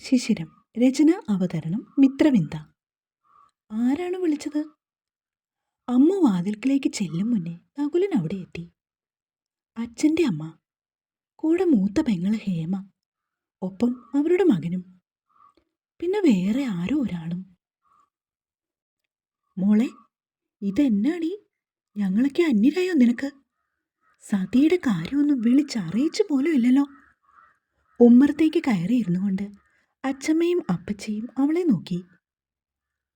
ശിശിരം രചന അവതരണം മിത്രവിന്ദ. ആരാണ് വിളിച്ചത്? അമ്മ വാതിൽക്കിലേക്ക് ചെല്ലും മുന്നേ നകുലൻ അവിടെ എത്തി. അച്ഛന്റെ അമ്മ. കൂടെ മൂത്ത പെങ്ങൾ ഹേമ. ഒപ്പം അവരുടെ മകനും. പിന്നെ വേറെ ആരോ ഒരാളും. മോളെ ഇതെന്നാണീ ഞങ്ങളൊക്കെ അന്യരായോ നിനക്ക്? സതിയുടെ കാര്യമൊന്നും വിളിച്ചറിയിച്ചു പോലും ഇല്ലല്ലോ. ഉമ്മറത്തേക്ക് കയറിയിരുന്നു കൊണ്ട് അച്ചമ്മയും അപ്പച്ചയും അവളെ നോക്കി.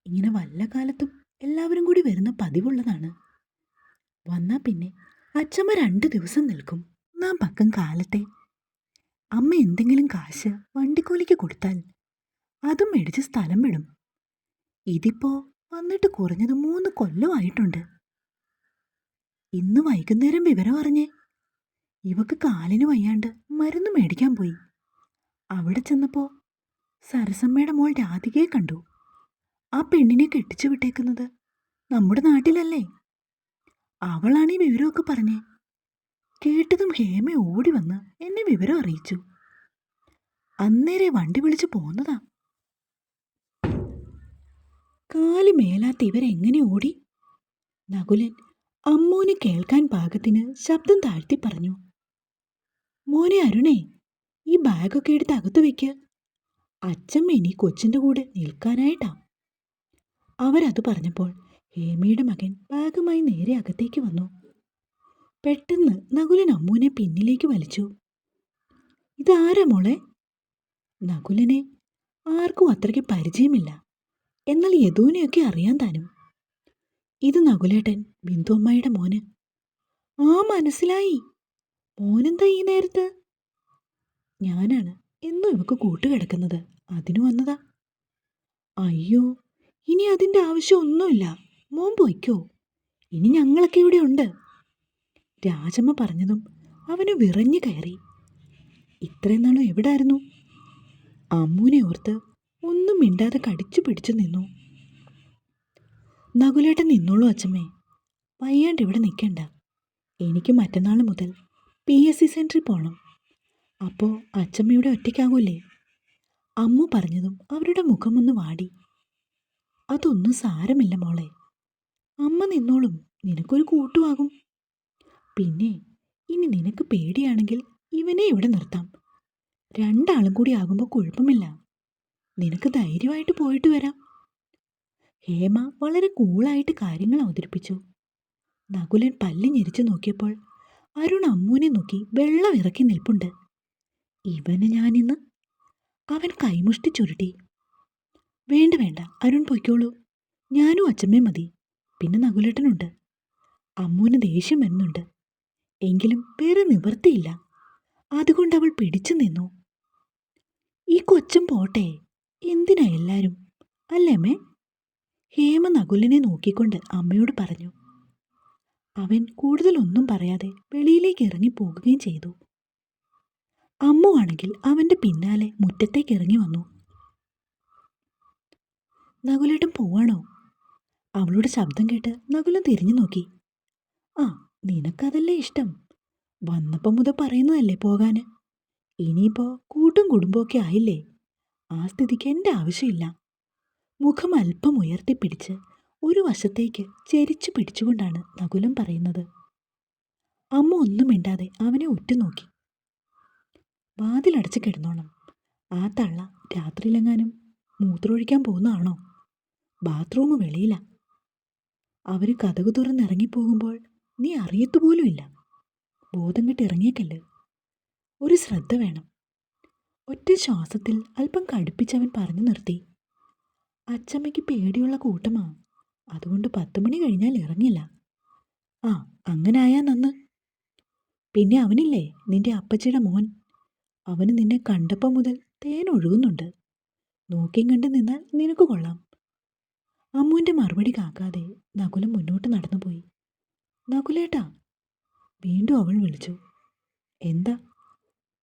ഇങ്ങനെ വല്ല കാലത്തും എല്ലാവരും കൂടി വരുന്ന പതിവുള്ളതാണ്. വന്നാ പിന്നെ അച്ഛമ്മ രണ്ട് ദിവസം നിൽക്കും. ഒന്നാം പക്കം കാലത്തെ. അമ്മ എന്തെങ്കിലും കാശ് വണ്ടിക്കൂലിക്ക് കൊടുത്താൽ അതും മേടിച്ച് സ്ഥലം വിടും. ഇതിപ്പോ വന്നിട്ട് കുറഞ്ഞത് മൂന്ന് കൊല്ലമായിട്ടുണ്ട് ഇന്ന് വൈകുന്നേരം വിവരം അറിഞ്ഞേ ഇവക്ക് കാലിന് വയ്യാണ്ട് മരുന്ന് മേടിക്കാൻ പോയി. അവിടെ ചെന്നപ്പോ സരസമ്മയുടെ മോൾ രാധികയെ കണ്ടു. ആ പെണ്ണിനെ കെട്ടിച്ചു വിട്ടേക്കുന്നത് നമ്മുടെ നാട്ടിലല്ലേ? അവളാണ് ഈ വിവരമൊക്കെ പറഞ്ഞേ. കേട്ടതും ഹേമ ഓടി വന്ന് എന്നെ വിവരം അറിയിച്ചു. അന്നേരെ വണ്ടി വിളിച്ചു പോന്നതാ. കാൽ മേലാത്ത ഇവരെങ്ങനെ ഓടി? നകുലൻ അമ്മൂന് കേൾക്കാൻ പാകത്തിന് ശബ്ദം താഴ്ത്തി പറഞ്ഞു. മോനെ അരുണേ ഈ ബാഗൊക്കെ എടുത്ത് അകത്തു വെക്ക്. അച്ഛമ്മ ഇനി കൊച്ചിന്റെ കൂടെ നിൽക്കാനായിട്ടാ. അവരത് പറഞ്ഞപ്പോൾ ഹേമയുടെ മകൻ ബാഗുമായി നേരെ അകത്തേക്ക് വന്നു. പെട്ടെന്ന് നകുലൻ അമ്മുവിനെ പിന്നിലേക്ക് വലിച്ചു. ഇതാരാ മോളെ? നകുലനെ ആർക്കും അത്രയ്ക്ക് പരിചയമില്ല. എന്നാൽ യദുവിനെയൊക്കെ അറിയാൻ താനും. ഇത് നകുലേട്ടൻ ബിന്ദു അമ്മായിയുടെ മോന്. ആ മനസ്സിലായി. മോനെന്താ ഈ നേരത്ത്? ഞാനാണ്. എന്നും ഇവക്ക് കൂട്ടുകിടക്കുന്നത്? അതിനു വന്നതാ. അയ്യോ ഇനി അതിന്റെ ആവശ്യമൊന്നുമില്ല മോൻ പോയിക്കോ. ഇനി ഞങ്ങളൊക്കെ ഇവിടെ ഉണ്ട്. രാജമ്മ പറഞ്ഞതും അവന് വിറഞ്ഞു കയറി. ഇത്രയും നാളും എവിടായിരുന്നു? അമ്മൂനെ ഓർത്ത് ഒന്നും മിണ്ടാതെ കടിച്ചു പിടിച്ചു നിന്നു. നകുലേട്ടൻ നിന്നോളൂ അച്ഛമ്മേ. വയ്യാണ്ട് ഇവിടെ നിൽക്കണ്ട. എനിക്ക് മറ്റന്നാൾ മുതൽ പി എസ് സി സെന്ററിൽ പോകണം അപ്പോൾ അച്ചമ്മയുടെ ഒറ്റയ്ക്കാകൂലേ അമ്മു പറഞ്ഞതും അവരുടെ മുഖമൊന്ന് വാടി. അതൊന്നും സാരമില്ല മോളെ. അമ്മ നിന്നോളും നിനക്കൊരു കൂട്ടുമാകും പിന്നെ ഇനി നിനക്ക് പേടിയാണെങ്കിൽ ഇവനെ ഇവിടെ നിർത്താം. രണ്ടാളും കൂടി ആകുമ്പോൾ കുഴപ്പമില്ല. നിനക്ക് ധൈര്യമായിട്ട് പോയിട്ട് വരാം. ഹേമ വളരെ കൂളായിട്ട് കാര്യങ്ങൾ അവതരിപ്പിച്ചു. നകുലൻ പല്ല് ഞെരിച്ചു നോക്കിയപ്പോൾ അരുൺ അമ്മുവിനെ നോക്കി വെള്ളം ഇറക്കി നിൽപ്പുണ്ട്. ഇവന് ഞാനിന്ന് അവൻ കൈമുഷ്ടി ചുരുട്ടി. വേണ്ട വേണ്ട അരുൺ പൊയ്ക്കോളൂ. ഞാനും അച്ഛമ്മയും മതി. പിന്നെ നകുലേട്ടനുണ്ട്. അമ്മൂന് ദേഷ്യം വരുന്നുണ്ട്. എങ്കിലും വേറെ നിവർത്തിയില്ല അതുകൊണ്ട് അവൾ പിടിച്ചു നിന്നു. ഈ കൊച്ചും പോട്ടെ എന്തിനാ എല്ലാരും? അല്ലേ അമ്മേ? ഹേമ നകുലിനെ നോക്കിക്കൊണ്ട് അമ്മയോട് പറഞ്ഞു. അവൻ കൂടുതലൊന്നും പറയാതെ വെളിയിലേക്ക് ഇറങ്ങി പോകുകയും ചെയ്തു. അമ്മു ആണെങ്കിൽ അവന്റെ പിന്നാലെ മുറ്റത്തേക്ക് ഇറങ്ങി വന്നു. നകുലേട്ടൻ പോവാണോ? അവളുടെ ശബ്ദം കേട്ട് നകുലൻ തിരിഞ്ഞു നോക്കി. ആ നിനക്കതല്ലേ ഇഷ്ടം. വന്നപ്പം മുതൽ പറയുന്നതല്ലേ പോകാന്. ഇനിയിപ്പോ കൂട്ടും കുടുംബമൊക്കെ ആയില്ലേ? ആ സ്ഥിതിക്ക് എന്റെ ആവശ്യമില്ല. മുഖം അല്പം ഉയർത്തിപ്പിടിച്ച് ഒരു വശത്തേക്ക് ചെരിച്ചു പിടിച്ചുകൊണ്ടാണ് നകുലം പറയുന്നത്. അമ്മ ഒന്നും മിണ്ടാതെ അവനെ ഉറ്റുനോക്കി. വാതിലടച്ച് കിടന്നോണം. ആ തള്ള രാത്രിയിലെങ്ങാനും മൂത്രമൊഴിക്കാൻ പോകുന്നതാണോ? ബാത്റൂം വെളിയില. അവർ കഥകു തുറന്നിറങ്ങിപ്പോകുമ്പോൾ നീ അറിയത്തുപോലുമില്ല. ബോധം കെട്ട് ഇറങ്ങിയേക്കല്ല്. ഒരു ശ്രദ്ധ വേണം. ഒറ്റ ശ്വാസത്തിൽ അല്പം കടുപ്പിച്ചവൻ പറഞ്ഞു നിർത്തി. അച്ചമ്മയ്ക്ക് പേടിയുള്ള കൂട്ടമാ. അതുകൊണ്ട് പത്ത് മണി കഴിഞ്ഞാൽ ഇറങ്ങില്ല. ആ അങ്ങനെ ആയാ നന്ന്. പിന്നെ അവനില്ലേ നിന്റെ അപ്പച്ചിയുടെ മോൻ? അവന് നിന്നെ കണ്ടപ്പം മുതൽ തേൻ ഒഴുകുന്നുണ്ട്. നോക്കിയും കണ്ട് നിന്നാൽ നിനക്ക് കൊള്ളാം. അമ്മുവിന്റെ മറുപടി കാക്കാതെ നകുലം മുന്നോട്ട് നടന്നുപോയി. നകുലേട്ടാ വീണ്ടും അവൾ വിളിച്ചു. എന്താ?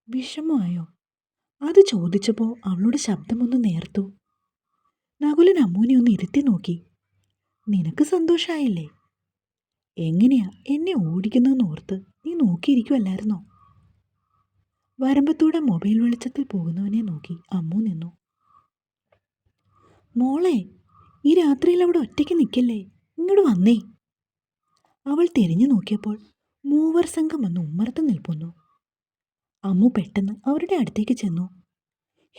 വിഷമമായോ? അത് ചോദിച്ചപ്പോൾ അവളുടെ ശബ്ദമൊന്ന് നേർത്തു. നകുലൻ അമ്മൂനെ ഒന്ന് ഇരുത്തി നോക്കി. നിനക്ക് സന്തോഷമായില്ലേ എങ്ങനെയാ എന്നെ ഓടിക്കുന്നതെന്ന് ഓർത്ത് നീ നോക്കിയിരിക്കുമല്ലായിരുന്നോ വരമ്പത്തൂടെ മൊബൈൽ വെളിച്ചത്തിൽ പോകുന്നവനെ നോക്കി അമ്മു നിന്നു. മോളെ ഈ രാത്രിയിൽ അവിടെ ഒറ്റയ്ക്ക് നിൽക്കല്ലേ? ഇങ്ങോട്ട് വന്നേ. അവൾ തിരിഞ്ഞു നോക്കിയപ്പോൾ മൂവർ സംഘം വന്ന് ഉമ്മറത്ത് നിൽപ്പുന്നു. അമ്മു പെട്ടെന്ന് അവരുടെ അടുത്തേക്ക് ചെന്നു.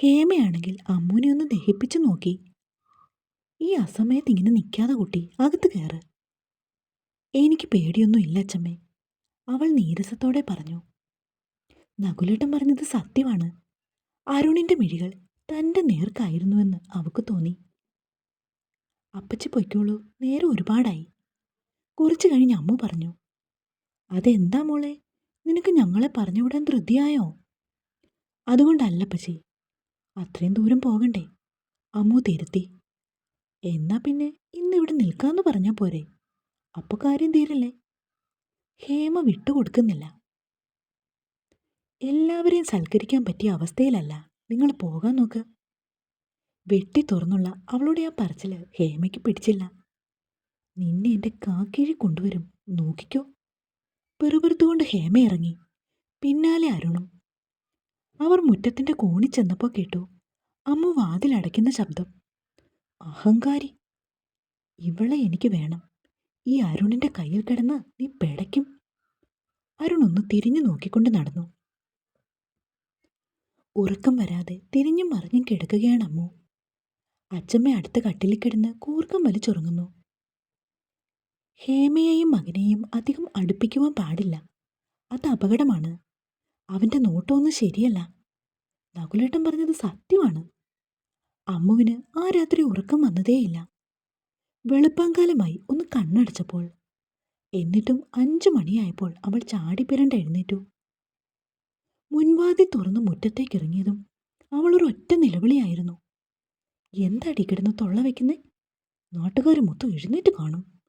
ഹേമയാണെങ്കിൽ അമ്മുവിനെ ഒന്ന് ദഹിപ്പിച്ചു നോക്കി. ഈ അസമയത്ത് ഇങ്ങനെ നിൽക്കാതെ കുട്ടി അകത്ത് കയറ്. എനിക്ക് പേടിയൊന്നും ഇല്ല അച്ചമ്മേ അവൾ നീരസത്തോടെ പറഞ്ഞു. നകുലേട്ടൻ പറഞ്ഞത് സത്യമാണ്. അരുണിന്റെ മിഴികൾ തന്റെ നേർക്കായിരുന്നുവെന്ന് അവക്ക് തോന്നി. അപ്പച്ചി പൊയ്ക്കോളൂ നേരെ ഒരുപാടായി. കുറച്ചു കഴിഞ്ഞ് അമ്മ പറഞ്ഞു അതെന്താ മോളെ? നിനക്ക് ഞങ്ങളെ പറഞ്ഞുവിടാൻ ധൃതിയായോ? അതുകൊണ്ടല്ല പച്ചി അത്രയും ദൂരം പോകണ്ടേ. അമ്മു തിരുത്തി എന്നാ പിന്നെ ഇന്ന് ഇവിടെ നിൽക്കാന്ന് പറഞ്ഞാൽ പോരെ. അപ്പൊ കാര്യം തീരല്ലേ? ഹേമ വിട്ടുകൊടുക്കുന്നില്ല. എല്ലാവരെയും സൽക്കരിക്കാൻ പറ്റിയ അവസ്ഥയിലല്ല. നിങ്ങൾ പോകാൻ നോക്ക്. വെട്ടി തുറന്നുള്ള അവളുടെ ആ പറച്ചിൽ ഹേമയ്ക്ക് പിടിച്ചില്ല. നിന്നെ എന്റെ കാക്കിഴി കൊണ്ടുവരും. നോക്കിക്കോ. പെറുപെറുത്തുകൊണ്ട് ഹേമ ഇറങ്ങി. പിന്നാലെ അരുണും. അവർ മുറ്റത്തിന്റെ കോണി ചെന്നപ്പോൾ കേട്ടു അമ്മ വാതിലടയ്ക്കുന്ന ശബ്ദം. അഹങ്കാരി ഇവളെ എനിക്ക് വേണം. ഈ അരുണിന്റെ കയ്യിൽ കിടന്ന് നീ പിടയ്ക്കും. അരുൺ ഒന്ന് തിരിഞ്ഞു നോക്കിക്കൊണ്ട് നടന്നു. ഉറക്കം വരാതെ തിരിഞ്ഞും മറിഞ്ഞും കിടക്കുകയാണ് അമ്മു അച്ചമ്മ അടുത്ത കട്ടിലിൽ കിടന്ന് കൂർക്കം വലിച്ചുറങ്ങുന്നു ഹേമയെയും മകനെയും അധികം അടുപ്പിക്കുവാൻ പാടില്ല. അത് അപകടമാണ്. അവന്റെ നോട്ടമൊന്നും ശരിയല്ല. നകുലേട്ടൻ പറഞ്ഞത് സത്യമാണ്. അമ്മുവിന് ആ രാത്രി ഉറക്കം വന്നതേയില്ല. വെളുപ്പാങ്കാലമായി ഒന്ന് കണ്ണടച്ചപ്പോൾ എന്നിട്ടും അഞ്ചു മണിയായപ്പോൾ അവൾ ചാടിപ്പിരണ്ട് എഴുന്നേറ്റു. മുൻവാതി തുറന്ന് മുറ്റത്തേക്കിറങ്ങിയതും ഒറ്റ നിലവിളിയായിരുന്നു. എന്താടി കിടന്ന് തൊള്ള വെക്കുന്നേ? നാട്ടുകാർ മൊത്തം എഴുന്നേറ്റ് കാണും.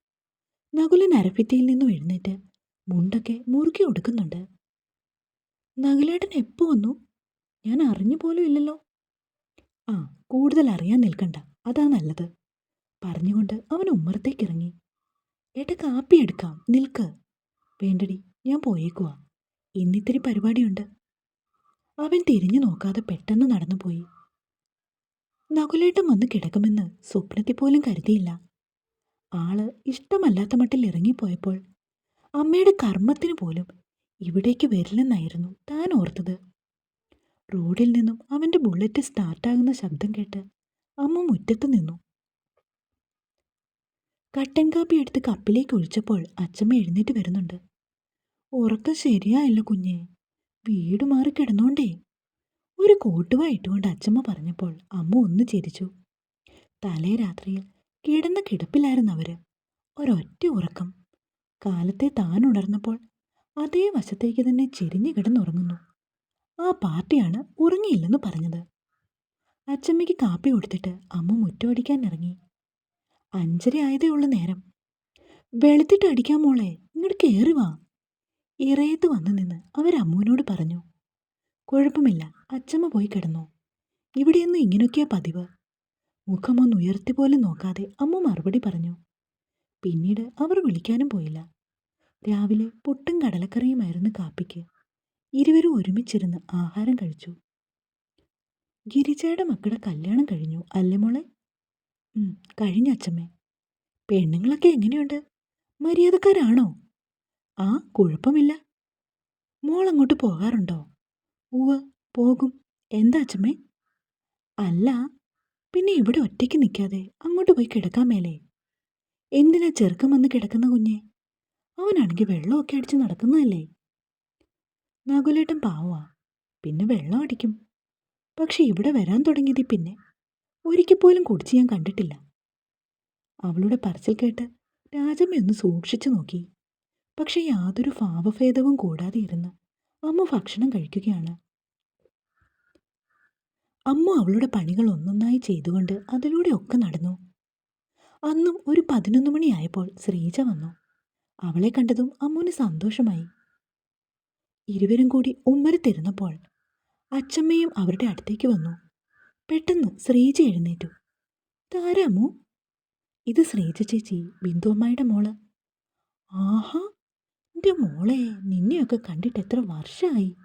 നകുലൻ അരഭിത്തിയിൽ നിന്നും എഴുന്നേറ്റ് മുണ്ടൊക്കെ മുറുക്കി ഒടുക്കുന്നുണ്ട്. നകുലേട്ടൻ എപ്പോ വന്നു? ഞാൻ അറിഞ്ഞു പോലും ഇല്ലല്ലോ. ആ കൂടുതൽ അറിയാൻ നിൽക്കണ്ട. അതാ നല്ലത്. പറഞ്ഞുകൊണ്ട് അവൻ ഉമ്മറത്തേക്ക് ഇറങ്ങി ഏട്ട കാപ്പി എടുക്കാം. നിൽക്ക്. വേണ്ടടി ഞാൻ പോയേക്കുവാ. ഇന്നിത്തിരി പരിപാടിയുണ്ട്. അവൻ തിരിഞ്ഞു നോക്കാതെ പെട്ടെന്ന് നടന്നുപോയി. നകുലേട്ടം വന്ന് കിടക്കുമെന്ന് സ്വപ്നത്തിൽ പോലും കരുതിയില്ല. ആൾ ഇഷ്ടമല്ലാത്ത മട്ടിൽ ഇറങ്ങിപ്പോയപ്പോൾ അമ്മയുടെ കർമ്മത്തിന് പോലും ഇവിടേക്ക് വരില്ലെന്നായിരുന്നു താൻ ഓർത്തത്. റോഡിൽ നിന്നും അവന്റെ ബുള്ളറ്റ് സ്റ്റാർട്ടാകുന്ന ശബ്ദം കേട്ട് അമ്മ മുറ്റത്ത് നിന്നു. കട്ടൻ കാപ്പി എടുത്ത് കപ്പിലേക്ക് ഒഴിച്ചപ്പോൾ അച്ഛമ്മ എഴുന്നേറ്റ് വരുന്നുണ്ട്. ഉറക്കം ശരിയായില്ല കുഞ്ഞെ. വീട് മാറി കിടന്നോണ്ടേ. ഒരു കോട്ടുവ ഇട്ടുകൊണ്ട് അച്ചമ്മ പറഞ്ഞപ്പോൾ അമ്മ ഒന്ന് ചിരിച്ചു. തലേ രാത്രിയിൽ കിടന്ന കിടപ്പിലായിരുന്നു അവർ. ഒരൊറ്റ ഉറക്കം. കാലത്തെ താൻ ഉണർന്നപ്പോൾ അതേ വശത്തേക്ക് തന്നെ ചെരിഞ്ഞു കിടന്നുറങ്ങുന്നു. ആ പാർട്ടിയാണ് ഉറങ്ങിയില്ലെന്ന് പറഞ്ഞത്. അച്ചമ്മയ്ക്ക് കാപ്പി കൊടുത്തിട്ട് അമ്മ മുറ്റമടിക്കാൻ ഇറങ്ങി. അഞ്ചര ആയതേ ഉള്ള നേരം. വെളുത്തിട്ട് അടിക്കാൻ മോളെ ഇങ്ങോട്ട് കയറി വാ. ഇറയത്ത് വന്നു നിന്ന് അവരമ്മൂനോട് പറഞ്ഞു കുഴപ്പമില്ല അച്ചമ്മ പോയി കിടന്നു. ഇവിടെയൊന്നും ഇങ്ങനെയൊക്കെയാ പതിവ്. മുഖമൊന്ന് ഉയർത്തി പോലും നോക്കാതെ അമ്മ മറുപടി പറഞ്ഞു പിന്നീട് അവർ വിളിക്കാനും പോയില്ല. രാവിലെ പുട്ടും കടലക്കറിയുമായിരുന്നു കാപ്പിക്ക്. ഇരുവരും ഒരുമിച്ചിരുന്ന് ആഹാരം കഴിച്ചു. ഗിരിജയുടെ മക്കളുടെ കല്യാണം കഴിഞ്ഞു അല്ലേ മോളെ? കഴിഞ്ഞ അച്ചമ്മേ. പെണ്ണുങ്ങളൊക്കെ എങ്ങനെയുണ്ട്? മര്യാദക്കാരാണോ? ആ കുഴപ്പമില്ല. മോൾ അങ്ങോട്ട് പോകാറുണ്ടോ? ഉവ് പോകും. എന്താ അച്ഛമ്മേ? അല്ല പിന്നെ ഇവിടെ ഒറ്റയ്ക്ക് നിൽക്കാതെ അങ്ങോട്ട് പോയി കിടക്കാൻ മേലേ. എന്തിനാ ചെറുക്കം വന്ന് കിടക്കുന്ന കുഞ്ഞെ? അവനാണെങ്കിൽ വെള്ളമൊക്കെ അടിച്ച് നടക്കുന്നതല്ലേ? നകുലേട്ടൻ പാവാ പിന്നെ വെള്ളം അടിക്കും. പക്ഷെ ഇവിടെ വരാൻ തുടങ്ങിയതി പിന്നെ ഒരിക്കൽ പോലും കുടിച്ച് ഞാൻ കണ്ടിട്ടില്ല. അവളുടെ പറച്ചിൽ കേട്ട് രാജമ്മ ഒന്ന് സൂക്ഷിച്ചു നോക്കി. പക്ഷെ യാതൊരു ഭാവഭേദവും കൂടാതെ ഇരുന്ന് അമ്മ ഭക്ഷണം കഴിക്കുകയാണ്. അമ്മ അവളുടെ പണികൾ ഒന്നൊന്നായി ചെയ്തുകൊണ്ട് അതിലൂടെ ഒക്കെ നടന്നു. അന്നും ഒരു പതിനൊന്ന് മണിയായപ്പോൾ ശ്രീജ വന്നു. അവളെ കണ്ടതും അമ്മുവിന് സന്തോഷമായി. ഇരുവരും കൂടി ഉമ്മരത്തിരുന്നപ്പോൾ അച്ചമ്മയും അവരുടെ അടുത്തേക്ക് വന്നു. പെട്ടെന്ന് ശ്രീജ എഴുന്നേറ്റു. താരാമോ ഇത് ശ്രീജ ചേച്ചി ബിന്ദു മോൾ. ആഹാ എന്റെ മോളെ നിന്നെയൊക്കെ കണ്ടിട്ട് എത്ര വർഷമായി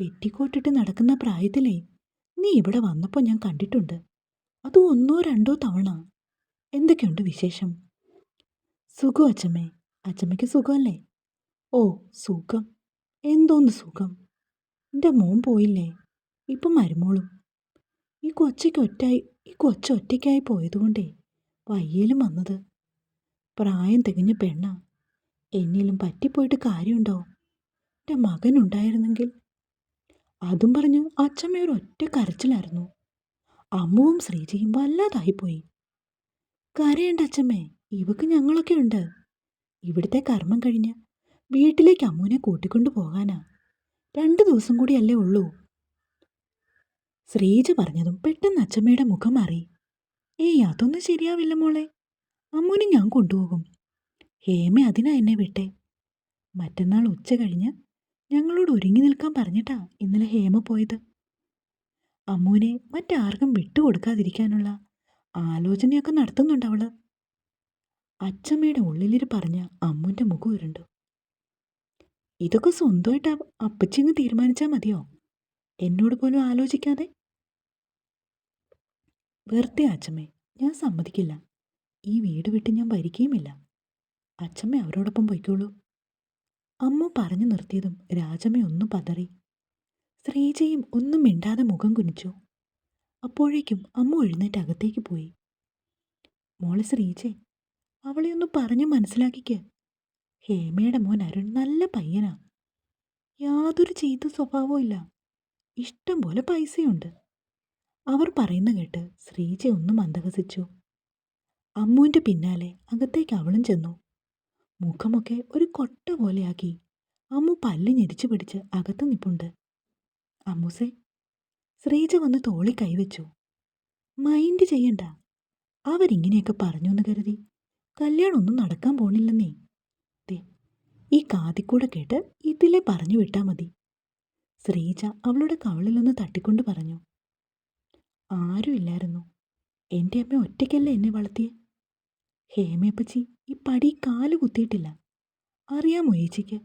പെറ്റിക്കോട്ടിട്ട് നടക്കുന്ന പ്രായത്തിലേ നീ ഇവിടെ വന്നപ്പോൾ ഞാൻ കണ്ടിട്ടുണ്ട്. അതും ഒന്നോ രണ്ടോ തവണ? എന്തൊക്കെയുണ്ട് വിശേഷം? സുഖം അച്ചമ്മേ അച്ചമ്മയ്ക്ക് സുഖമല്ലേ? ഓ സുഖം. എന്തോന്ന് സുഖം? എന്റെ മോൻ പോയില്ലേ? ഇപ്പം മരുമോളും. ഈ കൊച്ചയ്ക്ക് ഒറ്റായി ഈ കൊച്ച ഒറ്റയ്ക്കായി പോയതുകൊണ്ടേ വയ്യേലും വന്നത്. പ്രായം തികഞ്ഞ പെണ്ണ. എന്നിലും പറ്റിപ്പോയിട്ട് കാര്യമുണ്ടോ എന്റെ മകനുണ്ടായിരുന്നെങ്കിൽ അതും പറഞ്ഞ് അച്ഛമ്മയൊരു ഒറ്റ കരച്ചിലായിരുന്നു. അമ്മുവും ശ്രീജയും വല്ലാതായിപ്പോയി. കരയേണ്ട അച്ചമ്മേ ഇവക്ക് ഞങ്ങളൊക്കെ ഉണ്ട്. ഇവിടുത്തെ കർമ്മം കഴിഞ്ഞ് വീട്ടിലേക്ക് അമ്മുവിനെ കൂട്ടിക്കൊണ്ടു പോകാനാ. രണ്ടു ദിവസം കൂടിയല്ലേ ഉള്ളൂ. ശ്രീജ പറഞ്ഞതും പെട്ടെന്ന് അച്ചമ്മയുടെ മുഖം മാറി. ഏയ് അതൊന്നും ശരിയാവില്ല മോളെ. അമ്മുവിനെ ഞാൻ കൊണ്ടുപോകും. ഹേമ അതിനാ എന്നെ വിട്ടെ. മറ്റന്നാൾ ഉച്ച കഴിഞ്ഞ് ഞങ്ങളോട് ഒരുങ്ങി നിൽക്കാൻ പറഞ്ഞിട്ടാ ഇന്നലെ ഹേമ പോയത്. അമ്മുവിനെ മറ്റാർക്കും വിട്ടുകൊടുക്കാതിരിക്കാനുള്ള ആലോചനയൊക്കെ നടത്തുന്നുണ്ട് അവൾ. അച്ചമ്മയുടെ ഉള്ളിലിര് പറഞ്ഞ അമ്മുവിന്റെ മുഖം ഉരുണ്ടു. ഇതൊക്കെ സ്വന്തമായിട്ട് അപ്പ- അപ്പച്ചിങ്ങ് തീരുമാനിച്ചാൽ മതിയോ? എന്നോട് പോലും ആലോചിക്കാതെ? വെറുതെ അച്ചമ്മേ ഞാൻ സമ്മതിക്കില്ല. ഈ വീട് വിട്ട് ഞാൻ വരികയുമില്ല. അച്ചമ്മ അവരോടൊപ്പം പൊയ്ക്കോളൂ. അമ്മ പറഞ്ഞു നിർത്തിയതും രാജമ്മ ഒന്നും പതറി. ശ്രീജയും ഒന്നും മിണ്ടാതെ മുഖം കുനിച്ചു. അപ്പോഴേക്കും അമ്മ എഴുന്നേറ്റ് അകത്തേക്ക് പോയി. മോളെ ശ്രീജെ അവളെ ഒന്ന് പറഞ്ഞു മനസ്സിലാക്കിക്ക്. ഹേമയുടെ മോൻ അരുൺ നല്ല പയ്യനാ. യാതൊരു ചീത്ത സ്വഭാവവും ഇല്ല. ഇഷ്ടം പോലെ പൈസയുണ്ട്. അവർ പറയുന്ന കേട്ട് ശ്രീജ ഒന്നും മന്ദഹസിച്ചു. അമ്മുവിന്റെ പിന്നാലെ അകത്തേക്ക് അവളും ചെന്നു. മുഖമൊക്കെ ഒരു കൊട്ട പോലെയാക്കി. അമ്മു പല്ല് ഞെരിച്ചു പിടിച്ച് അകത്തു നിപ്പുണ്ട്. അമ്മുസേ ശ്രീജ വന്ന് തോളി കൈവച്ചു. മൈൻഡ് ചെയ്യണ്ട. അവരിങ്ങനെയൊക്കെ പറഞ്ഞു എന്ന് കരുതി. കല്യാണമൊന്നും നടക്കാൻ പോണില്ലെന്നേ. ദേ ഈ കാതിക്കൂടെ കേട്ട് ഇതിലെ പറഞ്ഞു വിട്ടാ മതി. ശ്രീജ അവളുടെ കവളിലൊന്ന് തട്ടിക്കൊണ്ട് പറഞ്ഞു. ആരുമില്ലായിരുന്നു. എന്റെ അമ്മ ഒറ്റയ്ക്കല്ലേ എന്നെ വളർത്തിയേ? ഹേമയപ്പച്ചി ഈ പടി കാൽ കുത്തിയിട്ടില്ല. അറിയാമോ ഏച്ചിക്ക്?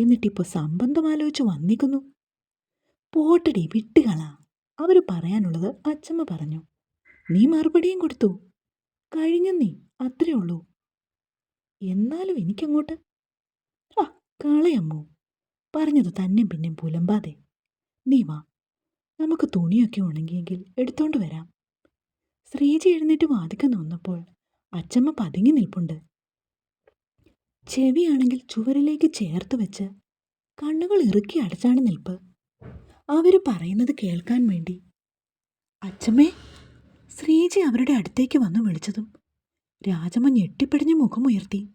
എന്നിട്ടിപ്പോൾ സംബന്ധം ആലോചിച്ച് വന്നിക്കുന്നു. പോട്ടടി വിട്ടുകളാ അവർ പറയാനുള്ളത് അച്ചമ്മ പറഞ്ഞു. നീ മറുപടിയും കൊടുത്തു. കഴിഞ്ഞെന്നീ അത്രേ ഉള്ളൂ. എന്നാലും എനിക്കങ്ങോട്ട് ആ കളയമ്മോ. പറഞ്ഞത് തന്നെ പിന്നെ പുലമ്പാതെ. നീ വാ. നമുക്ക് തുണിയൊക്കെ ഉണങ്ങിയെങ്കിൽ എടുത്തോണ്ട് വരാം. ശ്രീജി എഴുന്നേറ്റ് വാതിക്ക നിന്നപ്പോൾ അച്ചമ്മ പതുങ്ങി നിൽപ്പുണ്ട്. ചെവിയാണെങ്കിൽ ചുവരിലേക്ക് ചേർത്ത് വെച്ച് കണ്ണുകൾ ഇറുക്കി അടച്ചാണ് നിൽപ്പ്. അവർ പറയുന്നത് കേൾക്കാൻ വേണ്ടി. അച്ചമ്മേ ശ്രീജി അവരുടെ അടുത്തേക്ക് വന്നു വിളിച്ചതും രാജമ്മ ഞെട്ടിപ്പിടിഞ്ഞ മുഖമുയർത്തി.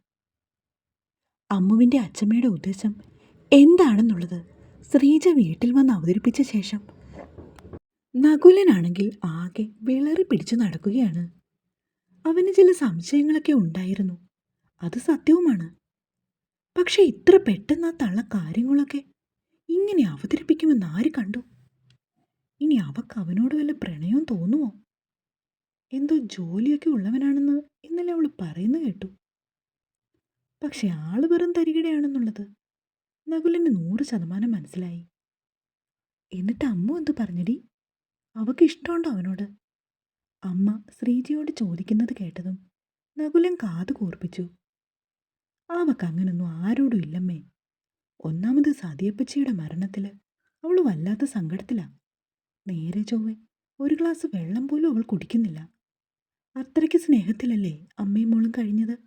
അമ്മുവിന്റെ അച്ചമ്മയുടെ ഉദ്ദേശം എന്താണെന്നുള്ളത് ശ്രീജ വീട്ടിൽ വന്ന് അവതരിപ്പിച്ച ശേഷം നകുലനാണെങ്കിൽ ആകെ വിളറി പിടിച്ചു നടക്കുകയാണ്. അവന് ചില സംശയങ്ങളൊക്കെ ഉണ്ടായിരുന്നു. അത് സത്യവുമാണ്. പക്ഷെ ഇത്ര പെട്ടെന്ന് ആ തള്ള കാര്യങ്ങളൊക്കെ ഇങ്ങനെ അവതരിപ്പിക്കുമെന്ന് ആര് കണ്ടു? ഇനി അവക്ക് അവനോട് വല്ല പ്രണയവും തോന്നുമോ എന്തോ ജോലിയൊക്കെ ഉള്ളവനാണെന്ന് ഇന്നലെ അവൾ പറയുന്ന കേട്ടു. പക്ഷെ ആൾ വെറും തരികിടയാണെന്നുള്ളത് നകുലിന് നൂറ് ശതമാനം മനസ്സിലായി. എന്നിട്ട് അമ്മ എന്ത് പറഞ്ഞടി? അവക്ക് ഇഷ്ടമുണ്ടോ അവനോട്? അമ്മ ശ്രീജിയോട് ചോദിക്കുന്നത് കേട്ടതും നകുലൻ കാതു കൂർപ്പിച്ചു. അവക്ക് അങ്ങനൊന്നും ആരോടും ഇല്ലമ്മേ. ഒന്നാമത് സതിയപ്പച്ചിയുടെ മരണത്തിൽ അവൾ വല്ലാത്ത സങ്കടത്തിലാ. നേരെ ചൊവ്വെ ഒരു ഗ്ലാസ് വെള്ളം പോലും അവൾ കുടിക്കുന്നില്ല. അത്രയ്ക്ക് സ്നേഹത്തിലല്ലേ അമ്മയും മോളും കഴിഞ്ഞത്?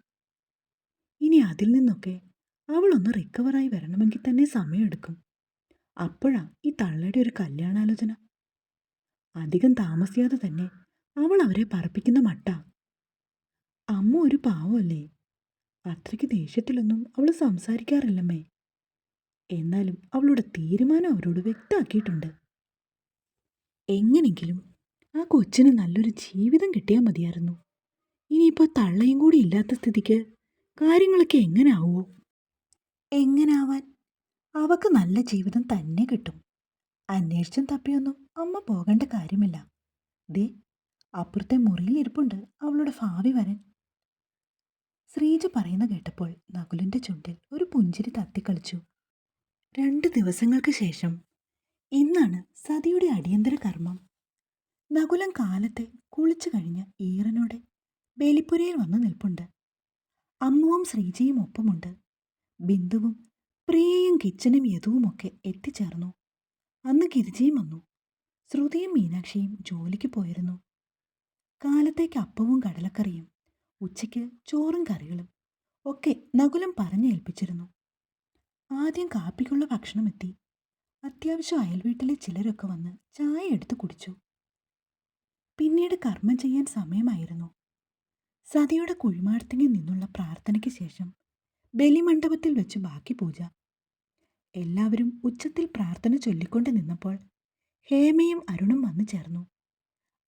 ഇനി അതിൽ നിന്നൊക്കെ അവളൊന്ന് റിക്കവറായി വരണമെങ്കിൽ തന്നെ സമയമെടുക്കും. അപ്പോഴാ ഈ തള്ളയുടെ ഒരു കല്യാണാലോചന. അധികം താമസിയാതെ തന്നെ അവൾ അവരെ പറപ്പിക്കുന്ന മട്ട. അമ്മ ഒരു പാവമല്ലേ? അത്രയ്ക്ക് ദേഷ്യത്തിലൊന്നും അവൾ സംസാരിക്കാറില്ലമ്മേ. എന്നാലും അവളുടെ തീരുമാനം അവരോട് വ്യക്തമാക്കിയിട്ടുണ്ട്. എങ്ങനെങ്കിലും ആ കൊച്ചിന് നല്ലൊരു ജീവിതം കിട്ടിയാൽ മതിയായിരുന്നു. ഇനിയിപ്പോൾ തള്ളയും കൂടി ഇല്ലാത്ത സ്ഥിതിക്ക് കാര്യങ്ങളൊക്കെ എങ്ങനെ എങ്ങനാവാൻ? അവക്ക് നല്ല ജീവിതം തന്നെ കിട്ടും. അന്വേഷിച്ചും തപ്പിയൊന്നും അമ്മ പോകേണ്ട കാര്യമില്ല. ദേ അപ്പുറത്തെ മുറിയിൽ ഇരിപ്പുണ്ട്. അവളുടെ ഭാവി വരൻ. ശ്രീജ പറയുന്ന കേട്ടപ്പോൾ നകുലിന്റെ ചുണ്ടിൽ ഒരു പുഞ്ചിരി തത്തിക്കളിച്ചു. രണ്ട് ദിവസങ്ങൾക്ക് ശേഷം ഇന്നാണ് സതിയുടെ അടിയന്തര കർമ്മം. നകുലം കാലത്തെ കുളിച്ചു കഴിഞ്ഞ ഈറനോടെ ബലിപ്പുരയിൽ വന്നു നിൽപ്പുണ്ട്. അമ്മുവും ശ്രീജയും ഒപ്പമുണ്ട്. ബിന്ദുവും പ്രിയയും കിച്ചനും യതുവുമൊക്കെ എത്തിച്ചേർന്നു. അന്ന് ഗിരിജയും വന്നു. ശ്രുതിയും മീനാക്ഷിയും ജോലിക്ക് പോയിരുന്നു. കാലത്തേക്ക് അപ്പവും കടലക്കറിയും ഉച്ചയ്ക്ക് ചോറും കറികളും ഒക്കെ നകുലം പറഞ്ഞേൽപ്പിച്ചിരുന്നു ആദ്യം കാപ്പിക്കുള്ള ഭക്ഷണം എത്തി. അത്യാവശ്യം അയൽവീട്ടിലെ ചിലരൊക്കെ വന്ന് ചായ എടുത്ത് കുടിച്ചു. പിന്നീട് കർമ്മം ചെയ്യാൻ സമയമായിരുന്നു. സതിയുടെ കുഴിമാടത്തിങ്ങിൽ നിന്നുള്ള പ്രാർത്ഥനയ്ക്ക് ശേഷം ബലിമണ്ഡപത്തിൽ വെച്ച് ബാക്കി പൂജ. എല്ലാവരും ഉച്ചത്തിൽ പ്രാർത്ഥന ചൊല്ലിക്കൊണ്ട് നിന്നപ്പോൾ ഹേമയും അരുണും വന്നു ചേർന്നു.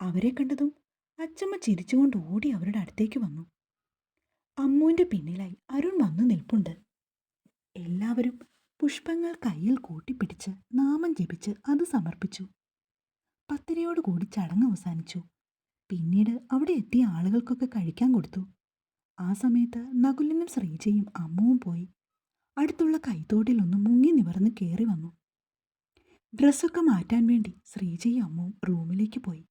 അവരെ കണ്ടതും അച്ചമ്മ ചിരിച്ചുകൊണ്ട് ഓടി അവരുടെ അടുത്തേക്ക് വന്നു. അമ്മുവിന്റെ പിന്നിലായി അരുൺ വന്നു നിൽപ്പുണ്ട്. എല്ലാവരും പുഷ്പങ്ങൾ കയ്യിൽ കൂട്ടിപ്പിടിച്ച് നാമം ജപിച്ച് അത് സമർപ്പിച്ചു. പത്തിരിയോടുകൂടി ചടങ്ങ് അവസാനിച്ചു. പിന്നീട് അവിടെ എത്തിയ ആളുകൾക്കൊക്കെ കഴിക്കാൻ കൊടുത്തു. ആ സമയത്ത് നകുലിനും ശ്രീജയും അമ്മുവും പോയി അടുത്തുള്ള കൈത്തോട്ടിലൊന്ന് മുങ്ങി നിവർന്ന് കയറി വന്നു. ഡ്രസ്സൊക്കെ മാറ്റാൻ വേണ്ടി ശ്രീജയും അമ്മുവും റൂമിലേക്ക് പോയി.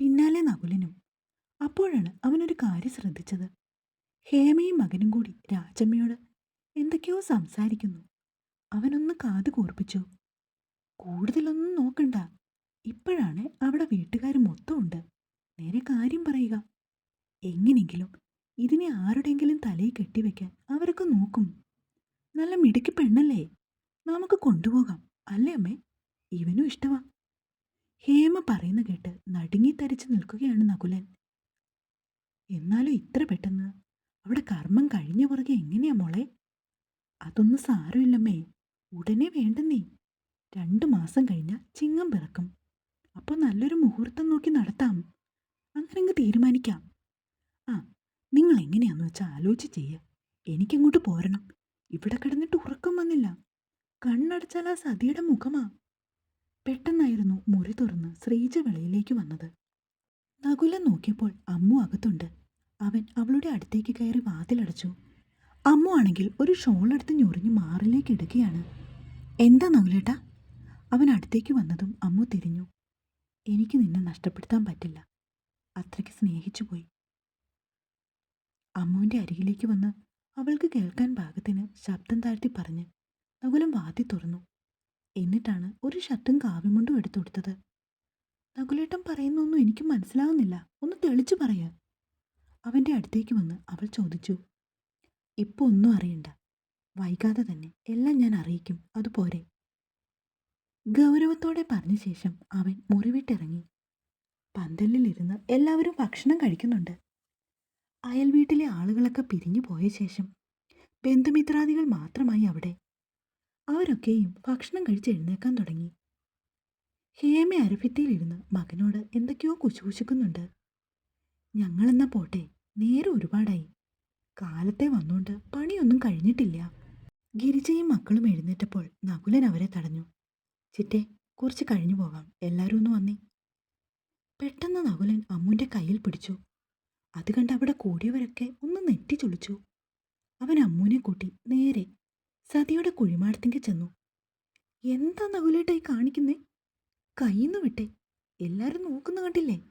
പിന്നാലെ നകുലനും. അപ്പോഴാണ് അവനൊരു കാര്യം ശ്രദ്ധിച്ചത്. ഹേമയും മകനും കൂടി രാജമ്മയോട് എന്തൊക്കെയോ സംസാരിക്കുന്നു. അവനൊന്ന് കാത് കൂർപ്പിച്ചു. കൂടുതലൊന്നും നോക്കണ്ട. ഇപ്പോഴാണ് അവിടെ വീട്ടുകാർ മൊത്തം ഉണ്ട് നേരെ കാര്യം പറയുക. എങ്ങനെങ്കിലും ഇതിനെ ആരുടെയെങ്കിലും തലയിൽ കെട്ടിവെക്കാൻ അവരൊക്കെ നോക്കും. നല്ല മിടുക്കി പെണ്ണല്ലേ? നമുക്ക് കൊണ്ടുപോകാം. അല്ലേ അമ്മേ? ഇവനും ഇഷ്ടമാ ഹേമ പറയുന്ന കേട്ട് നടുങ്ങിത്തരിച്ച് നിൽക്കുകയാണ് നകുലൻ. എന്നാലും ഇത്ര പെട്ടെന്ന് അവിടെ കർമ്മം കഴിഞ്ഞ പുറകെ എങ്ങനെയാ മോളെ? അതൊന്നും സാരമില്ലമ്മേ. ഉടനെ വേണ്ടെന്നേ. രണ്ടു മാസം കഴിഞ്ഞാൽ ചിങ്ങം പിറക്കും. അപ്പോൾ നല്ലൊരു മുഹൂർത്തം നോക്കി നടത്താം. അങ്ങനെ അങ്ങ് തീരുമാനിക്കാം. ആ നിങ്ങൾ എങ്ങനെയാന്ന് വെച്ചാൽ ആലോചിച്ച് ചെയ്യുക എനിക്കങ്ങോട്ട് പോരണം. ഇവിടെ കിടന്നിട്ട് ഉറക്കം വന്നില്ല. കണ്ണടച്ചാൽ ആ സതിയുടെ മുഖമാ. പെട്ടെന്നായിരുന്നു മുറി തുറന്ന് ശ്രീജ വെളിയിലേക്ക് വന്നത്. നകുലൻ നോക്കിയപ്പോൾ അമ്മു അകത്തുണ്ട്. അവൻ അവളുടെ അടുത്തേക്ക് കയറി വാതിലടച്ചു. അമ്മു ആണെങ്കിൽ ഒരു ഷോളെടുത്ത് ഞൊറിഞ്ഞ് മാറിലേക്ക് ഇടുകയാണ്. എന്താ നകുലേട്ടാ? അവൻ അടുത്തേക്ക് വന്നതും അമ്മു തിരിഞ്ഞു. എനിക്ക് നിന്നെ നഷ്ടപ്പെടുത്താൻ പറ്റില്ല. അത്രയ്ക്ക് സ്നേഹിച്ചു പോയി. അമ്മുവിന്റെ അരികിലേക്ക് വന്ന് അവൾക്ക് കേൾക്കാൻ ഭാഗത്തിന് ശബ്ദം താഴ്ത്തി പറഞ്ഞ് നകുലം വാതി തുറന്നു. എന്നിട്ടാണ് ഒരു ഷർട്ടും കാവിമുണ്ടും എടുത്തു കൊടുത്തത്. നകുലേട്ടൻ പറയുന്നൊന്നും എനിക്ക് മനസ്സിലാവുന്നില്ല. ഒന്ന് തെളിച്ചു പറയ. അവന്റെ അടുത്തേക്ക് വന്ന് അവൾ ചോദിച്ചു ഇപ്പോൾ ഒന്നും അറിയണ്ട. വൈകാതെ തന്നെ എല്ലാം ഞാൻ അറിയിക്കും. അതുപോരെ ഗൗരവത്തോടെ പറഞ്ഞ ശേഷം അവൻ മുറിവിട്ടിറങ്ങി. പന്തലിലിരുന്ന് എല്ലാവരും ഭക്ഷണം കഴിക്കുന്നുണ്ട്. അയൽ വീട്ടിലെ ആളുകളൊക്കെ പിരിഞ്ഞു പോയ ശേഷം ബന്ധുമിത്രാദികൾ മാത്രമായി അവിടെ. അവരൊക്കെയും ഭക്ഷണം കഴിച്ച് എഴുന്നേക്കാൻ തുടങ്ങി. ഹേമ അരഭിത്തിയിലിരുന്ന് മകനോട് എന്തൊക്കെയോ കുശുകുശുക്കുന്നുണ്ട്. ഞങ്ങളെന്നാ പോട്ടെ നേരെ ഒരുപാടായി. കാലത്തെ വന്നുകൊണ്ട് പണിയൊന്നും കഴിഞ്ഞിട്ടില്ല. ഗിരിജയും മക്കളും എഴുന്നേറ്റപ്പോൾ നകുലൻ അവരെ തടഞ്ഞു. ചിറ്റേ കുറച്ച് കഴിഞ്ഞു പോകാം എല്ലാവരും ഒന്ന് വന്നേ. പെട്ടെന്ന് നകുലൻ അമ്മുവിന്റെ കയ്യിൽ പിടിച്ചു. അത് കണ്ട് അവിടെ കൂടിയവരൊക്കെ ഒന്ന് നെറ്റി ചൊളിച്ചു അവൻ അമ്മൂനെ കൂട്ടി നേരെ സതിയുടെ കുഴിമാടത്തേക്ക് ചെന്നു. എന്താ നകുലേട്ടായി കാണിക്കുന്നേ? കയ്യിന്ന് വിട്ടെ. എല്ലാരും നോക്കുന്ന കണ്ടില്ലേ?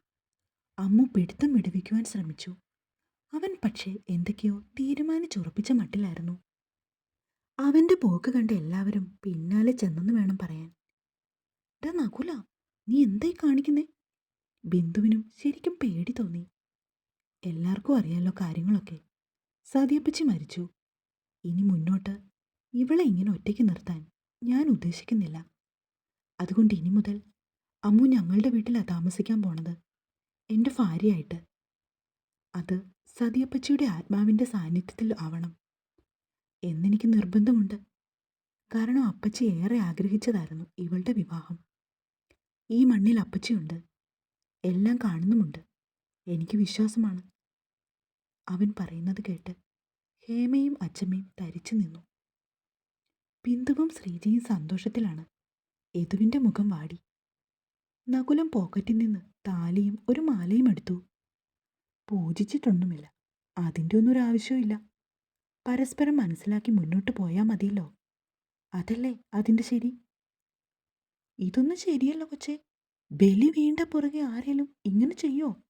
അമ്മ പിടുത്തം വിടുവിക്കുവാൻ ശ്രമിച്ചു. അവൻ പക്ഷേ എന്തൊക്കെയോ തീരുമാനിച്ചുറപ്പിച്ച മട്ടിലായിരുന്നു. അവന്റെ പോക്ക് കണ്ട് എല്ലാവരും പിന്നാലെ ചെന്നെന്ന് വേണം പറയാൻ. ഡാ നകുല നീ എന്തായി കാണിക്കുന്നേ? ബിന്ദുവിനും ശരിക്കും പേടി തോന്നി. എല്ലാവർക്കും അറിയാലോ കാര്യങ്ങളൊക്കെ. സതിയപ്പച്ചി മരിച്ചു. ഇനി മുന്നോട്ട് ഇവളെ ഇങ്ങനെ ഒറ്റയ്ക്ക് നിർത്താൻ ഞാൻ ഉദ്ദേശിക്കുന്നില്ല. അതുകൊണ്ട് ഇനി മുതൽ അമ്മു ഞങ്ങളുടെ വീട്ടിലാണ് താമസിക്കാൻ പോണത്. എന്റെ ഭാര്യയായിട്ട്. അത് സതിയപ്പച്ചിയുടെ ആത്മാവിന്റെ സാന്നിധ്യത്തിൽ ആവണം. എന്നെനിക്ക് നിർബന്ധമുണ്ട്. കാരണം അപ്പച്ചി ഏറെ ആഗ്രഹിച്ചതായിരുന്നു ഇവളുടെ വിവാഹം. ഈ മണ്ണിൽ അപ്പച്ചിയുണ്ട്. എല്ലാം കാണുന്നുമുണ്ട്. എനിക്ക് വിശ്വാസമാണ്. അവൻ പറയുന്നത് കേട്ട് ഹേമയും അച്ചമ്മയും തരിച്ചു നിന്നു. ബിന്ദുവും ശ്രീജയും സന്തോഷത്തിലാണ്. യദുവിന്റെ മുഖം വാടി. നകുലം പോക്കറ്റിൽ നിന്ന് താലിയും ഒരു മാലയും എടുത്തു. പൂജിച്ചിട്ടൊന്നുമില്ല. അതിന്റെ ഒന്നും ഒരു ആവശ്യമില്ല പരസ്പരം മനസ്സിലാക്കി മുന്നോട്ട് പോയാൽ മതിയല്ലോ. അതല്ലേ അതിന്റെ ശരി? ഇതൊന്നും ശരിയല്ല കൊച്ചേ. ബലി വീണ്ട പുറകെ ആരേലും ഇങ്ങനെ ചെയ്യോ?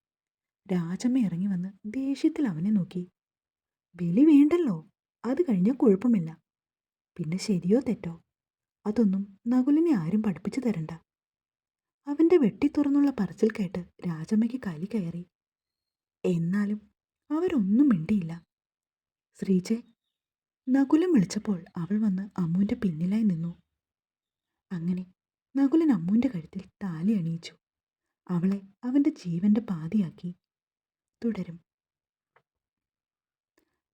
രാജമ്മ ഇറങ്ങി വന്ന് ദേഷ്യത്തിൽ അവനെ നോക്കി. ബലി വേണ്ടല്ലോ. അത് കഴിഞ്ഞാൽ കുഴപ്പമില്ല. പിന്നെ ശരിയോ തെറ്റോ? അതൊന്നും നകുലിനെ ആരും പഠിപ്പിച്ചു തരണ്ട. അവന്റെ വെട്ടി തുറന്നുള്ള പറച്ചിൽ കേട്ട് രാജമ്മയ്ക്ക് കലി കയറി. എന്നാലും അവരൊന്നും മിണ്ടിയില്ല. ശ്രീജെ നകുലം വിളിച്ചപ്പോൾ അവൾ വന്ന് അമ്മുവിന്റെ പിന്നിലായി നിന്നു. അങ്ങനെ നകുലൻ അമ്മുവിന്റെ കഴുത്തിൽ താലി അണിയിച്ചു. അവളെ അവന്റെ ജീവന്റെ പാതിയാക്കി. തുടരും.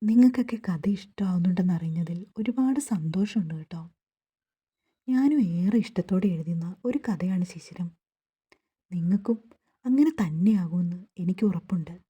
നിങ്ങൾക്കൊക്കെ കഥ ഇഷ്ടമാവുന്നുണ്ടെന്ന് അറിഞ്ഞതിൽ ഒരുപാട് സന്തോഷമുണ്ട് കേട്ടോ. ഞാനും ഏറെ ഇഷ്ടത്തോടെ എഴുതുന്ന ഒരു കഥയാണ് ശിശിരം നിങ്ങൾക്കും അങ്ങനെ തന്നെയാകുമെന്ന് എനിക്ക് ഉറപ്പുണ്ട്.